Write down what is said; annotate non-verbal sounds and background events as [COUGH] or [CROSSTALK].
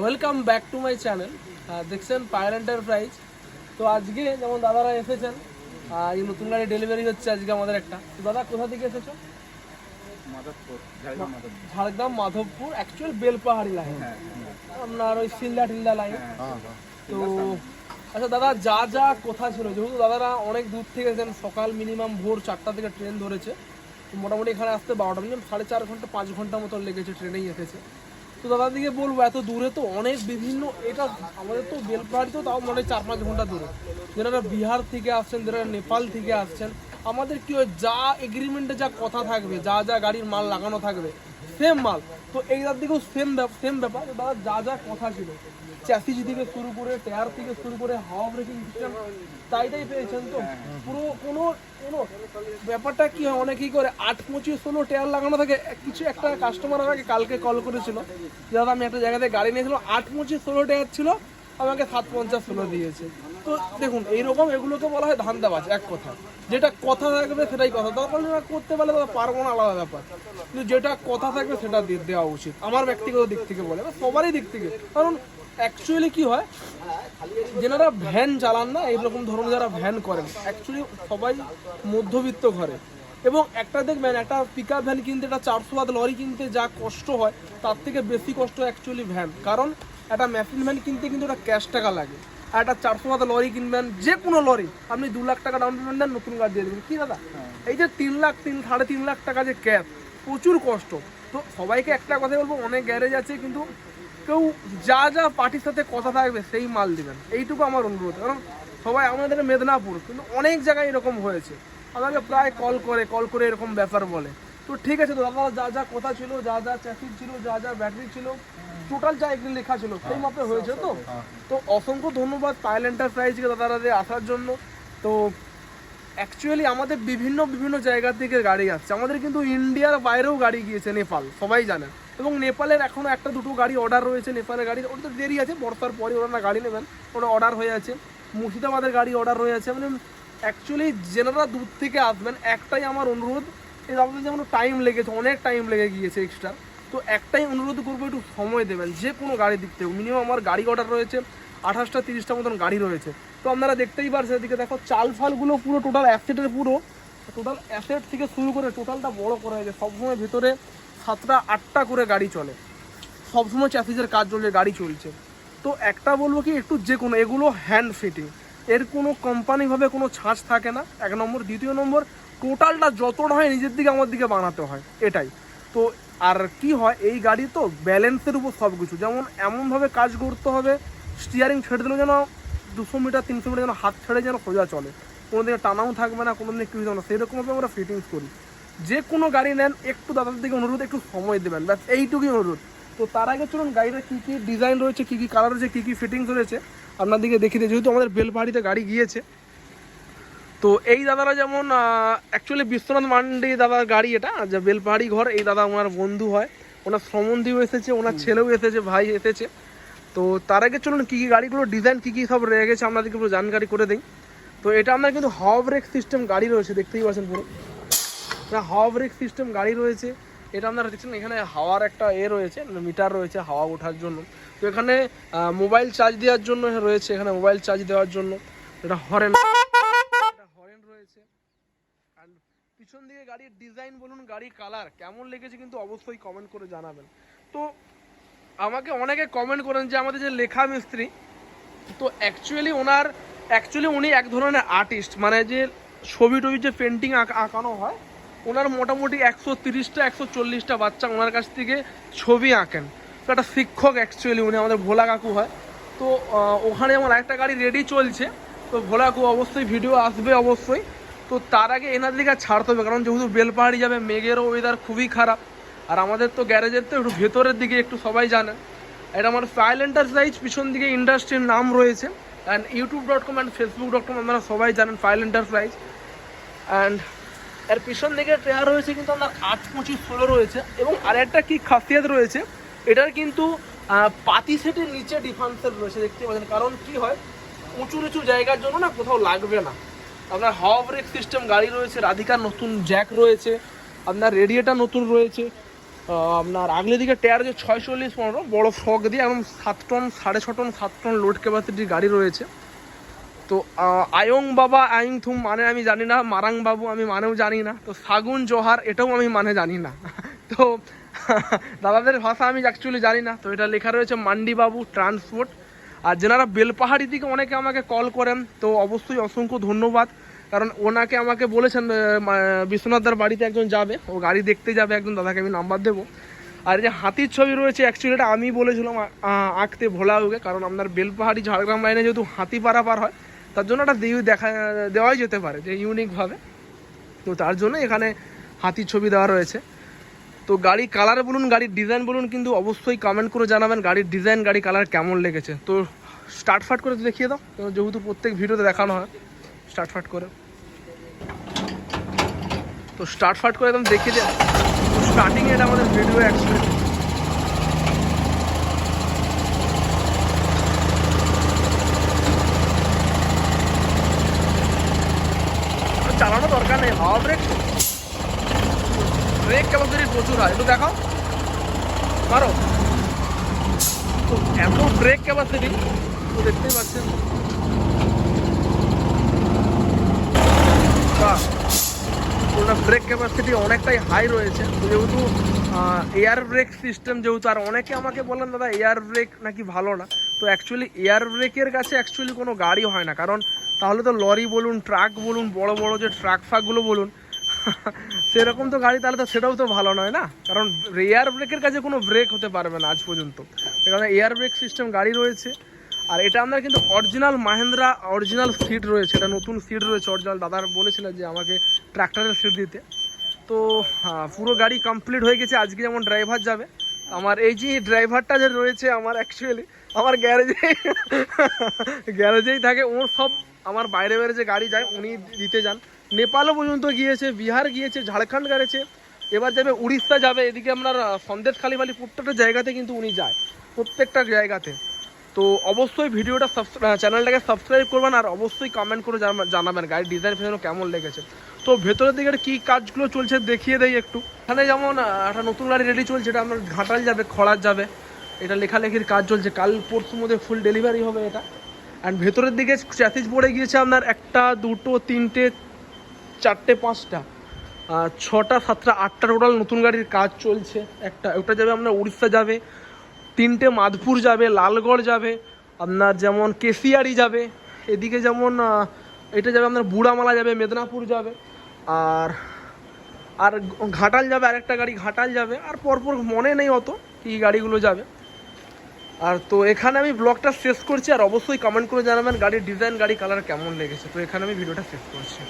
Welcome back to my channel দেখছেন পায়ার enterprise তো আজকে যেমন দাদারা এসেছেন এই নতুন গাড়ি ডেলিভারি হচ্ছে আজকে আমাদের একটা। তো দাদা কোথা থেকে এসেছ? ঝাড়গ্রাম মাধবপুর। অ্যাকচুয়াল বেলপাহাড়ি লাইন হ্যাঁ হ্যাঁ। আপনার ওই সিলদা টিলদা লাইন হ্যাঁ তো আচ্ছা দাদা যা যা কোথা ছিল যেহেতু দাদারা অনেক দূর থেকে এসেছেন সকাল মিনিমাম ভোর চারটা থেকে ট্রেন ধরেছে তো মোটামুটি এখানে আসতে বারোটা মিনিমাম সাড়ে চার ঘণ্টা পাঁচ ঘণ্টা মতো লেগেছে ট্রেনেই এসেছে। তো দাদার দিকে বলব, এত দূরে তো অনেক বিভিন্ন, এটা আমাদের তো বেলপাহাড়ি তো, তাও মনে হয় চার পাঁচ ঘণ্টা দূরে। যারা বিহার থেকে আসছেন, যারা নেপাল থেকে আসছেন, আমাদের কি হয়, যা এগ্রিমেন্টে যা কথা থাকবে, যা যা গাড়ির মাল লাগানো থাকবে সেম মাল। তো এইটার দিকেও সেম সেম ব্যাপার। দাদা যা যা কথা ছিল। চ্যাসিজ থেকে শুরু করে, টায়ার থেকে শুরু করে, হাওয়া ব্রেকিং সিস্টেম তাইটাই পেয়েছেন তো? পুরো কোনো কোনো ব্যাপারটা কি হয়? অনেকেই করে আট পঁচিশ ষোলো টায়ার লাগানো থাকে। কিছু একটা কাস্টমার আমাকে কালকে কল করেছিল। দাদা, আমি একটা জায়গাতে গাড়ি নিয়েছিলাম। আট পঁচিশ ষোলো টায়ার ছিল। আমাকে সাত পঞ্চাশ ষোলো দিয়েছে। তো দেখুন, এইরকম এগুলোকে বলা হয় ধান্দাবাজ, এক কথা। যেটা কথা থাকবে সেটাই কথা। দরকার না করতে পারলে তারা পারব না, আলাদা ব্যাপার। কিন্তু যেটা কথা থাকবে সেটা দেওয়া উচিত। আমার ব্যক্তিগত দিক থেকে বলে সবারই দিক থেকে। কারণ অ্যাকচুয়ালি কি হয়, যেনারা ভ্যান চালান না, এইরকম ধরনের যারা ভ্যান করেন অ্যাকচুয়ালি সবাই মধ্যবিত্ত ঘরে। এবং একটা দেখবেন, একটা পিক আপ ভ্যান কিনতে, একটা চারশো হাত লরি কিনতে যা কষ্ট হয়, তার থেকে বেশি কষ্ট অ্যাকচুয়ালি ভ্যান কারণ একটা মেশিন ভ্যান কিনতে কিন্তু একটা ক্যাশ টাকা লাগে। আর একটা চারশো হাত লরি কিনবেন যে কোনো লরি। আপনি দু লাখ টাকা ডাউন পেমেন্ট দেন নতুন গাড়ি দিয়ে দেবেন। কি দাদা? এই যে তিন লাখ তিন সাড়ে তিন লাখ টাকা যে ক্যাব প্রচুর কষ্ট। তো সবাইকে একটা কথা বলব অনেক গ্যারেজ আছে কিন্তু কেউ যা যা পার্টির সাথে কথা থাকবে সেই মাল দিবেন। এইটুকু আমার অনুরোধ। কারণ সবাই আমাদের মেদিনীপুর কিন্তু অনেক জায়গায় এরকম হয়েছে। আমাকে প্রায় কল করে কল করে এরকম ব্যাপার বলে। তো ঠিক আছে তো দাদা যা যা কথা ছিল যা যা চ্যাসিস ছিল যা যা ব্যাটারি ছিল টোটাল যা এগুলো লেখা ছিল সেই মাপে হয়েছে তো? তো অসংখ্য ধন্যবাদ পায়েল এন্টারপ্রাইজকে দাদারা আসার জন্য। তো অ্যাকচুয়ালি আমাদের বিভিন্ন বিভিন্ন জায়গা থেকে গাড়ি আসছে। আমাদের কিন্তু ইন্ডিয়ার বাইরেও গাড়ি গিয়েছে নেপাল। সবাই জানেন এবং নেপালের এখনও একটা দুটো গাড়ি অর্ডার রয়েছে নেপালের গাড়ি ওটা তো দেরি আছে বর্ষার পরে ওরা না গাড়ি নেবেন। ওটা অর্ডার হয়ে আছে। মুর্শিদাবাদের গাড়ি অর্ডার হয়ে আছে। মানে অ্যাকচুয়ালি যেনারা দূর থেকে আসবেন একটাই আমার অনুরোধ। এই আমাদের যেমন টাইম লেগেছে অনেক টাইম লেগে গিয়েছে এক্সট্রা তো একটাই অনুরোধ করব, একটু সময় দেবেন, যে কোনো গাড়ি দিক থেকে। মিনিমাম আমার গাড়ি অর্ডার রয়েছে, আঠাশটা, তিরিশটা মতন গাড়ি রয়েছে। তো আপনারা দেখতেই পারছেন এদিকে দেখো, চাল ফালগুলো পুরো টোটাল অ্যাসেটের পুরো। টোটাল অ্যাসেট থেকে শুরু করে টোটালটা বড় করা হয়েছে। সবসময় ভেতরে সাতটা, আটটা করে গাড়ি চলে। সবসময় চ্যাসিসের কাজ চলছে, গাড়ি চলছে। তো একটা বলব কি, একটু যে কোনো, এগুলো হ্যান্ড ফিটিং এর কোনো কোম্পানিভাবে কোনো ছাঁচ থাকে না। এক নম্বর। দ্বিতীয় নম্বর টোটালটা যতটা হয়, নিজের দিকে, আমার দিকে বানাতে হয়। এটাই। তো আর কি হয়, এই গাড়ি তো ব্যালেন্সের উপর সব কিছু যেমন এমনভাবে কাজ করতে হবে স্টিয়ারিং ছেড়ে দিলেও যেন দুশো মিটার তিনশো মিটার যেন হাত ছেড়ে যেন সোজা চলে। কোনো দিকে টানাও থাকবে না, কোনো দিকে কিছু যাবে না। সেরকমভাবে আমরা ফিটিংস করি। যে কোনো গাড়ি নেন, একটু দাদার দিকে অনুরোধ, একটু সময় দেবেন। ব্যাস, এইটুকুই অনুরোধ। তো তার আগে চলুন, গাড়িটা কী কী ডিজাইন রয়েছে, কী কী কালার রয়েছে, কী কী ফিটিংস রয়েছে আপনাদেরকে দেখিয়ে দিই। যেহেতু আমাদের বেলপাহাড়িতে গাড়ি গিয়েছে তো এই দাদারা যেমন অ্যাকচুয়ালি বিশ্বনাথ মান্ডি দাদার গাড়ি এটা যে বেলপাহাড়ি ঘর এই দাদা ওনার বন্ধু হয়। ওনার সম্বন্ধীও এসেছে ওনার ছেলেও এসেছে ভাই এসেছে। তো তার আগে চলুন কী কী গাড়িগুলো ডিজাইন কী কী সব রয়ে গেছে আপনাদেরকে পুরো জানকারি করে দিই। তো এটা আপনার কিন্তু হাওয়া ব্রেক সিস্টেম গাড়ি রয়েছে দেখতেই পাচ্ছেন পুরো। হাওয়া ব্রেক সিস্টেম গাড়ি রয়েছে। এটা আপনারা দেখছেন এখানে হাওয়ার একটা এ রয়েছে মিটার রয়েছে হাওয়া ওঠার জন্য। তো এখানে মোবাইল চার্জ দেওয়ার জন্য রয়েছে এখানে মোবাইল চার্জ দেওয়ার জন্য। এটা হরেন এটা হরেন রয়েছে আর পিছন দিকে গাড়ির ডিজাইন বলুন, গাড়ির কালার কেমন লেগেছে কিন্তু অবশ্যই কমেন্ট করে জানাবেন। তো আমাকে অনেকে কমেন্ট করেন যে আমাদের যে লেখা মিস্ত্রি, তো অ্যাকচুয়ালি ওনার অ্যাকচুয়ালি উনি এক ধরনের আর্টিস্ট মানে যে ছবি টবি যে পেন্টিং আঁকানো হয়, ওনার মোটামুটি একশো তিরিশটা, একশো চল্লিশটা বাচ্চা ওনার কাছ থেকে ছবি আঁকেন। তো একটা শিক্ষক অ্যাকচুয়ালি উনি আমাদের ভোলা কাকু হয়। তো ওখানে আমার একটা গাড়ি রেডি চলছে। তো ভোলা কাকু অবশ্যই ভিডিও আসবে অবশ্যই। তো তার আগে এনার দিকে আর ছাড়তে হবে, কারণ যেহেতু বেলপাহাড়ি যাবে, মেঘেরও ওয়েদার খুবই খারাপ। আর আমাদের তো গ্যারেজের তো একটু ভেতরের দিকে একটু সবাই জানেন এটা আমার ফাইল এন্টারপ্রাইজ পিছন দিকে ইন্ডাস্ট্রির নাম রয়েছে। And YouTube dot com and Facebook dot com আপনারা সবাই জানেন ফাইল এন্টারপ্রাইজ অ্যান্ড এর পিছন দিকে ট্রেয়ার রয়েছে কিন্তু আপনার আট, পঁচিশ, ষোলো রয়েছে। এবং আরেকটা কি খাসিয়াত রয়েছে, এটার কিন্তু পাতি সেটের নিচে ডিফান্সের রয়েছে, দেখতে পাচ্ছেন। কারণ কি হয়, উঁচু নিচু জায়গার জন্য না কোথাও লাগবে না। আপনার হাওয়া ব্রেক সিস্টেম গাড়ি রয়েছে, রাধিকার নতুন জ্যাক রয়েছে, আপনার রেডিয়েটার নতুন রয়েছে আপনার আগলে দিকে টায়ার যে ছয় চল্লিশ পনেরো, বড়ো ফ্রক দিয়ে একদম সাত টন, সাড়ে ছ টন, সাত টন লোড ক্যাপাসিটির গাড়ি রয়েছে। তো আয়ং বাবা, আয়ং থুম মানে আমি জানি না, মারাং বাবু আমি মানেও জানি না, তো সাগুন জোহার এটাও আমি মানে জানি না। [LAUGHS] তো, [LAUGHS] দাদাদের ভাষা আমি অ্যাকচুয়ালি জানি না, তো এটা লেখা রয়েছে মান্ডি বাবু ট্রান্সপোর্ট। আর যেনারা বেলপাহাড়ি দিকে অনেকে আমাকে কল করেন, তো অবশ্যই অসংখ্য ধন্যবাদ। কারণ ওনাকে আমাকে বলেছেন বিশ্বনাথদার বাড়িতে একজন যাবে, ও গাড়ি দেখতে যাবে একজন, দাদাকে আমি নাম্বার দেবো। আর যে হাতির ছবি রয়েছে অ্যাকচুয়ালি এটা আমি বলেছিলাম আঁকতে ভোলা হোকে কারণ আপনার বেলপাহাড়ি ঝাড়গ্রাম লাইনে যেহেতু হাতি পারাপার হয়, তার জন্য একটা দিয়ে দেখা, দেওয়াই যেতে পারে, যে ইউনিকভাবে তো তার জন্য এখানে হাতির ছবি দেওয়া রয়েছে। তো গাড়ি কালার বলুন, গাড়ির ডিজাইন বলুন, কিন্তু অবশ্যই কমেন্ট করে জানাবেন গাড়ির ডিজাইন গাড়ি কালার কেমন লেগেছে। তো স্টার্ট ফাট করে দেখিয়ে দাও, তো যেহেতু প্রত্যেক ভিডিওতে দেখানো হয় স্টার্ট ফাট করে। তো স্টার্ট ফাট করে একদম দেখিয়ে দেয় স্টার্টিং এটা আমাদের ভিডিও অ্যাকচুয়ালি চালানো দরকার নেই, হাওয়া ব্রেক ব্রেক ক্যাপাসিটি প্রচুর হয়, একটু দেখো মারো। তো এত ব্রেক ক্যাপাসিটি তো দেখতেই পাচ্ছেন। ওটা ব্রেক ক্যাপাসিটি অনেকটাই হাই রয়েছে। যেহেতু এয়ার ব্রেক সিস্টেম যেহেতু, আর অনেকে আমাকে বললেন, দাদা এয়ার ব্রেক নাকি ভালো না? তো অ্যাকচুয়ালি এয়ার ব্রেকের কাছে অ্যাকচুয়ালি কোনো গাড়ি হয় না। কারণ, তাহলে তো লরি বলুন ট্রাক বলুন, বড় বড় যে ট্রাক ফাকগুলো বলুন সেরকম তো গাড়ি, তাহলে তো সেটাও তো ভালো নয় না? কারণ এয়ার ব্রেকের কাছে কোনো ব্রেক হতে পারবে না আজ পর্যন্ত। কারণ এয়ার ব্রেক সিস্টেম গাড়ি রয়েছে, আর এটা আমরা কিন্তু অরিজিনাল মাহেন্দ্রা অরিজিনাল সিট রয়েছে, এটা নতুন সিট রয়েছে অরিজিনাল দাদার বলেছিলেন যে আমাকে ট্র্যাক্টরের সিট দিতে। তো পুরো গাড়ি কমপ্লিট হয়ে গেছে, আজকে যেমন ড্রাইভার যাবে, আমার এই যে ড্রাইভারটা যে রয়েছে আমার অ্যাকচুয়ালি আমার গ্যারেজে গ্যারেজেই [LAUGHS] থাকে ও সব আমার বাইরে বাইরে যে গাড়ি যায়, উনি দিতে যান। নেপালও পর্যন্ত গিয়েছে, বিহার গিয়েছে, ঝাড়খণ্ড গেছে। এবার যাবে উড়িষ্যা যাবে, এদিকে আপনার সন্দেশ খালিবালি প্রত্যেকটা জায়গাতে কিন্তু উনি যায়, প্রত্যেকটা জায়গাতে। তো অবশ্যই ভিডিওটা চ্যানেলটাকে সাবস্ক্রাইব করবেন আর অবশ্যই কমেন্ট করে জানা- জানাবেন, গাড়ির ডিজাইন ফিজাইন কেমন লেগেছে। তো ভেতরের দিকে কি কাজগুলো চলছে দেখিয়ে দেই একটু। এখানে যেমন একটা নতুন গাড়ি রেডি চলছে, এটা আপনার ঘাটাল যাবে, খড়ার যাবে। এটা লেখালেখির কাজ চলছে, কাল পরশুর মধ্যে ফুল ডেলিভারি হবে এটা। অ্যান্ড ভেতরের দিকে চ্যাসিস পড়ে গিয়েছে আপনার একটা, দুটো, তিনটে চারটে পাঁচটা ছটা সাতটা আটটা টোটাল নতুন গাড়ির কাজ চলছে একটা, ওটা যাবে আপনার উড়িষ্যা যাবে, তিনটে মাধপুর যাবে, লালগড় যাবে, আপনার যেমন কেশিয়ারি যাবে, এদিকে যেমন এটা যাবে আপনার বুড়ামালা যাবে, মেদিনীপুর যাবে, আর আর ঘাটাল যাবে, আরেকটা গাড়ি ঘাটাল যাবে, আর পরপর মনে নেই অত কি গাড়িগুলো যাবে। আর তো এখানে আমি ব্লগটা শেষ করছি, আর অবশ্যই কমেন্ট করে জানাবেন গাড়ির ডিজাইন গাড়ি কালার কেমন লেগেছে। তো এখানে আমি ভিডিওটা শেষ করছি।